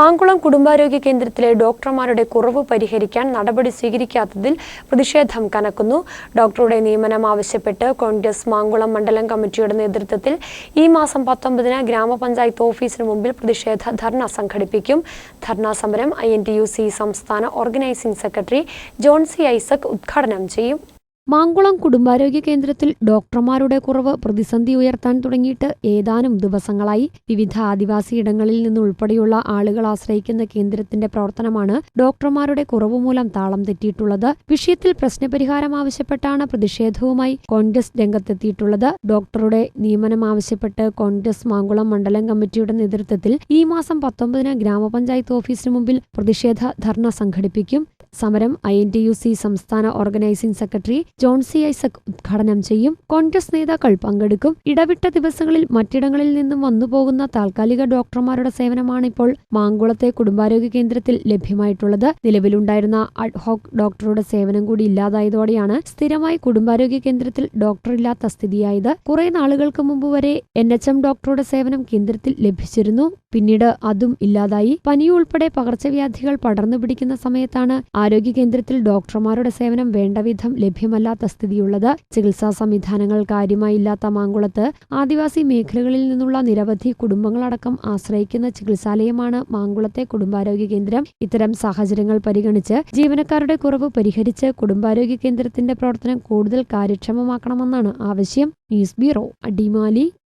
മാങ്കുളം കുടുംബാരോഗ്യ കേന്ദ്രത്തിലെ ഡോക്ടർമാരുടെ കുറവ് പരിഹരിക്കാൻ നടപടി സ്വീകരിക്കാത്തതിൽ പ്രതിഷേധം കനക്കുന്നു. ഡോക്ടറുടെ നിയമനം ആവശ്യപ്പെട്ട് കോൺഗ്രസ് മാങ്കുളം മണ്ഡലം കമ്മിറ്റിയുടെ നേതൃത്വത്തിൽ ഈ മാസം പത്തൊമ്പതിന് ഗ്രാമപഞ്ചായത്ത് ഓഫീസിന് മുമ്പിൽ പ്രതിഷേധ ധർണ സംഘടിപ്പിക്കും. ധർണാ സമരം ഐ സംസ്ഥാന organising secretary John C Isaac ഉദ്ഘാടനം ചെയ്യും. മാങ്കുളം കുടുംബാരോഗ്യ കേന്ദ്രത്തിൽ ഡോക്ടർമാരുടെ കുറവ് പ്രതിസന്ധി ഉയർത്താൻ തുടങ്ങിയിട്ട് ഏതാനും ദിവസങ്ങളായി വിവിധ ആദിവാസി ഇടങ്ങളിൽ നിന്നുൾപ്പെടെയുള്ള ആളുകൾ ആശ്രയിക്കുന്ന കേന്ദ്രത്തിന്റെ പ്രവർത്തനമാണ് ഡോക്ടർമാരുടെ കുറവ് മൂലം താളം തെറ്റിയിട്ടുള്ളത്. വിഷയത്തിൽ പ്രശ്നപരിഹാരം ആവശ്യപ്പെട്ടാണ് പ്രതിഷേധവുമായി കോൺഗ്രസ് രംഗത്തെത്തിയിട്ടുള്ളത്. ഡോക്ടറുടെ നിയമനം ആവശ്യപ്പെട്ട് കോൺഗ്രസ് മാങ്കുളം മണ്ഡലം കമ്മിറ്റിയുടെ നേതൃത്വത്തിൽ ഈ മാസം പത്തൊമ്പതിന് ഗ്രാമപഞ്ചായത്ത് ഓഫീസിന് മുമ്പിൽ പ്രതിഷേധ ധർണ സംഘടിപ്പിക്കും. സമരം I N T U C സംസ്ഥാന organising secretary John C Isaac ഉദ്ഘാടനം ചെയ്യും. കോൺഗ്രസ് നേതാക്കൾ പങ്കെടുക്കും. ഇടവിട്ട ദിവസങ്ങളിൽ മറ്റിടങ്ങളിൽ നിന്നും വന്നുപോകുന്ന താൽക്കാലിക ഡോക്ടർമാരുടെ സേവനമാണ് ഇപ്പോൾ മാങ്കുളത്തെ കുടുംബാരോഗ്യ കേന്ദ്രത്തിൽ ലഭ്യമായിട്ടുള്ളത്. നിലവിലുണ്ടായിരുന്ന അഡ്ഹോക് ഡോക്ടറുടെ സേവനം കൂടി ഇല്ലാതായതോടെയാണ് സ്ഥിരമായി കുടുംബാരോഗ്യ കേന്ദ്രത്തിൽ ഡോക്ടറില്ലാത്ത സ്ഥിതിയായത്. കുറെ നാളുകൾക്ക് മുമ്പ് വരെ എൻ എച്ച് എം ഡോക്ടറുടെ സേവനം കേന്ദ്രത്തിൽ ലഭിച്ചിരുന്നു. പിന്നീട് അതും ഇല്ലാതായി. പനിയുൾപ്പെടെ പകർച്ചവ്യാധികൾ പടർന്നു പിടിക്കുന്ന സമയത്താണ് ആരോഗ്യ കേന്ദ്രത്തിൽ ഡോക്ടർമാരുടെ സേവനം വേണ്ടവിധം ലഭ്യമല്ലാത്ത സ്ഥിതിയുള്ളത് ചികിത്സാ സംവിധാനങ്ങൾ കാര്യമായി ഇല്ലാത്ത മാങ്കുളത്ത് ആദിവാസി മേഖലകളിൽ നിന്നുള്ള നിരവധി കുടുംബങ്ങളടക്കം ആശ്രയിക്കുന്ന ചികിത്സാലയമാണ് മാങ്കുളത്തെ കുടുംബാരോഗ്യ കേന്ദ്രം. ഇത്തരം സാഹചര്യങ്ങൾ പരിഗണിച്ച് ജീവനക്കാരുടെ കുറവ് പരിഹരിച്ച് കുടുംബാരോഗ്യ കേന്ദ്രത്തിന്റെ പ്രവർത്തനം കൂടുതൽ കാര്യക്ഷമമാക്കണമെന്നാണ് ആവശ്യം. News bureau Adimali.